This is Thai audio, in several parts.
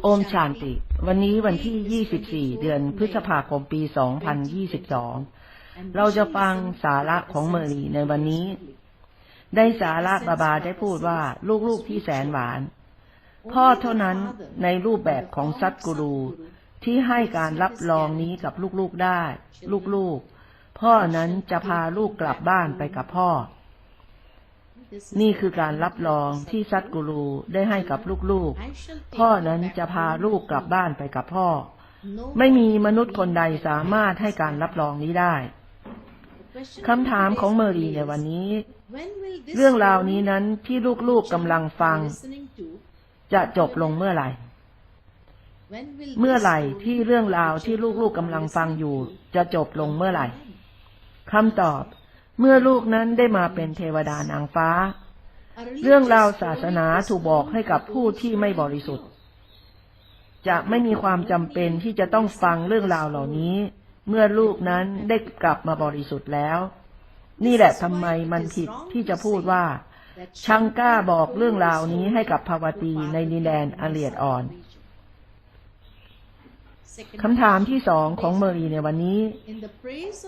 โอมชานติ วันนี้วันที่ 24 เดือนพฤษภาคมปี 2022 เราจะฟังสาระของเมอรีในวันนี้ ได้สาระบาบาได้พูดว่าลูกๆที่แสนหวาน พ่อเท่านั้นในรูปแบบของซัดกูรูที่ให้การรับรองนี้กับลูกๆได้ ลูกๆ พ่อนั้นจะพาลูกกลับบ้านไปกับพ่อ นี่คือการรับรองที่ซัดกูรูได้ให้กับลูกๆ พ่อนั้นจะพาลูกกลับบ้านไปกับพ่อ ไม่มีมนุษย์คนใดสามารถให้การรับรองนี้ได้คำถามของเมอรีในวันนี้ เรื่องราวนี้นั้นที่ลูกๆกำลังฟัง จะจบลงเมื่อไหร่ เมื่อไหร่ที่เรื่องราวที่ลูกๆกำลังฟังอยู่ จะจบลงเมื่อไหร่คำตอบ เมื่อลูกนั้นได้มาเป็นเทวดานางฟ้า เรื่องราวศาสนาถูกบอกให้กับผู้ที่ไม่บริสุทธิ์ จะไม่มีความจำเป็นที่จะต้องฟังเรื่องราวเหล่านี้ เมื่อลูกนั้นได้กลับมาบริสุทธิ์แล้ว นี่แหละทำไมมันผิดที่จะพูดว่าชังก้าบอกเรื่องราวนี้ให้กับภาวตีในดินแดนอเลียดอ่อน คำถามที่สองของเมอรีในวันนี้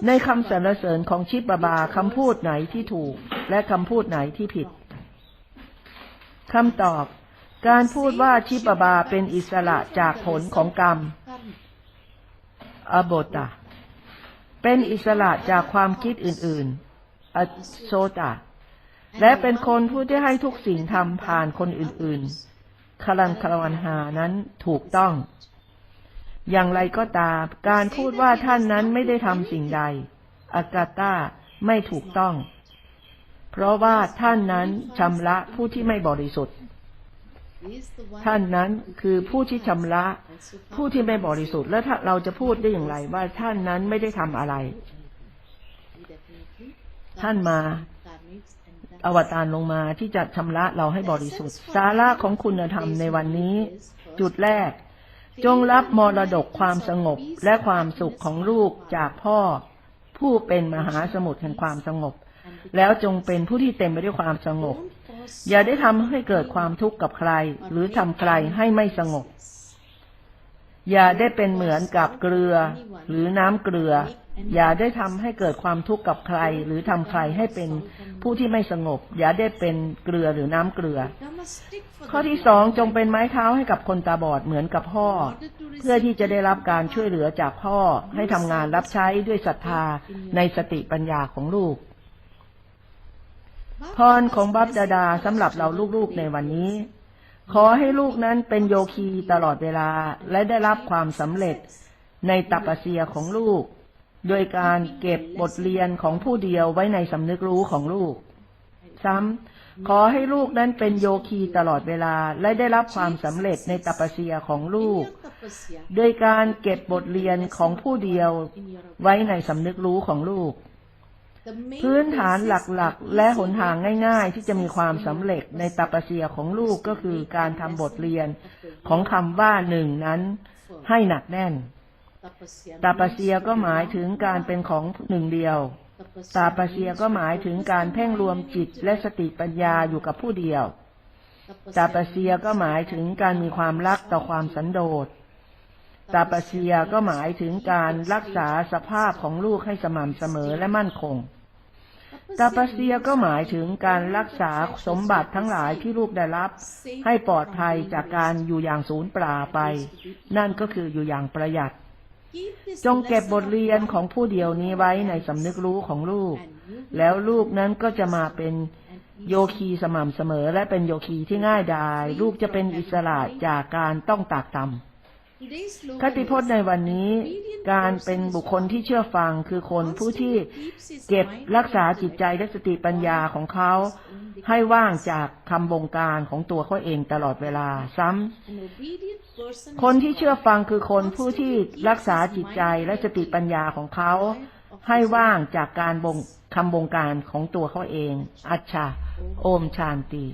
ในคำสรรเสริญของชิปบาบาคำพูดไหนที่ถูก และคำพูดไหนที่ผิดคำตอบ การพูดว่าชิปบาบาเป็นอิสระจากผลของกรรมอโบตาเป็นอิสระจากความคิดอื่น ๆ อโซตาและเป็นคนผู้ที่ให้ทุกสิ่งทำผ่านคนอื่น ๆคลันคลวันหานั้นถูกต้อง อย่างไรก็ตาม การพูดว่าท่านนั้นไม่ได้ทำสิ่งใด อากาตาไม่ถูกต้อง เพราะว่าท่านนั้นชำระผู้ที่ไม่บริสุทธิ์ ท่านนั้นคือผู้ที่ชำระ ผู้ที่ไม่บริสุทธิ์ แล้วถ้าเราจะพูดได้อย่างไรว่าท่านนั้นไม่ได้ทำอะไร ท่านมาอวตารลงมาที่จะชำระเราให้บริสุทธิ์ สาระของคุณธรรมในวันนี้ จุดแรก จงรับมรดกความสงบและความสุขของลูกจากพ่อ ผู้เป็นมหาสมุทรแห่งความสงบ แล้วจงเป็นผู้ที่เต็มไปด้วยความสงบ อย่าได้ทำให้เกิดความทุกข์กับใคร หรือทำใครให้ไม่สงบ อย่าได้เป็นเหมือนกับเกลือ หรือน้ำเกลือ อย่าได้ทำให้เกิดความทุกข์กับใคร หรือทำใครให้เป็นผู้ที่ไม่สงบ อย่าได้เป็นเกลือหรือน้ำเกลือ ข้อที่สองจงเป็นไม้เท้าให้กับคนตาบอดเหมือนกับพ่อ เพื่อที่จะได้รับการช่วยเหลือจากพ่อให้ทำงานรับใช้ด้วยศรัทธาในสติปัญญาของลูก พรของบัพดาดาสำหรับเราลูกๆในวันนี้ ขอให้ลูกนั้นเป็นโยคีตลอดเวลาและได้รับความสำเร็จในตัปเสียของลูก โดยการเก็บบทเรียนของผู้เดียวไว้ในสำนึกรู้ของลูก ซ้ำขอให้ลูกนั้นเป็นโยคีตลอดเวลาและได้รับความสำเร็จในตัปเสียของลูก โดยการเก็บบทเรียนของผู้เดียวไว้ในสำนึกรู้ของลูก พื้นฐานหลักๆ และหนทางง่ายๆ ที่จะมีความสำเร็จในตัปเสียของลูกก็คือการทำบทเรียนของคำว่าหนึ่งนั้นให้หนักแน่นตาปเสียก็หมายถึงการเป็นของหนึ่งเดียว ตาปเสียก็หมายถึงการเพ่งรวมจิตและสติปัญญาอยู่กับผู้เดียวตาปเสียก็หมายถึงการมีความรักต่อความสันโดษตาปเสียก็หมายถึงการรักษาสภาพของลูกให้สม่ำเสมอและมั่นคงตาปเสียก็หมายถึงการรักษาสมบัติทั้งหลายที่ลูกได้รับ ให้ปลอดภัยจากการอยู่อย่างศูนย์เปล่าไป นั่นก็คืออยู่อย่างประหยัด จงเก็บบทเรียนของผู้เดียวนี้ไว้ในสำนึกรู้ของลูก แล้วลูกนั้นก็จะมาเป็นโยคีสม่ำเสมอ และเป็นโยคีที่ง่ายดาย ลูกจะเป็นอิสระจากการต้องตากตำคติพจน์ในวันนี้ การเป็นบุคคลที่เชื่อฟังคือคนผู้ที่เก็บรักษาจิตใจและสติปัญญาของเขา ให้ว่างจากคำบงการของตัวเขาเองตลอดเวลาซ้ำ คนที่เชื่อฟังคือคนผู้ที่รักษาจิตใจและสติปัญญาของเขาให้ว่างจากการบงคำบงการของตัวเขาเอง อัจฉาโอมชานติ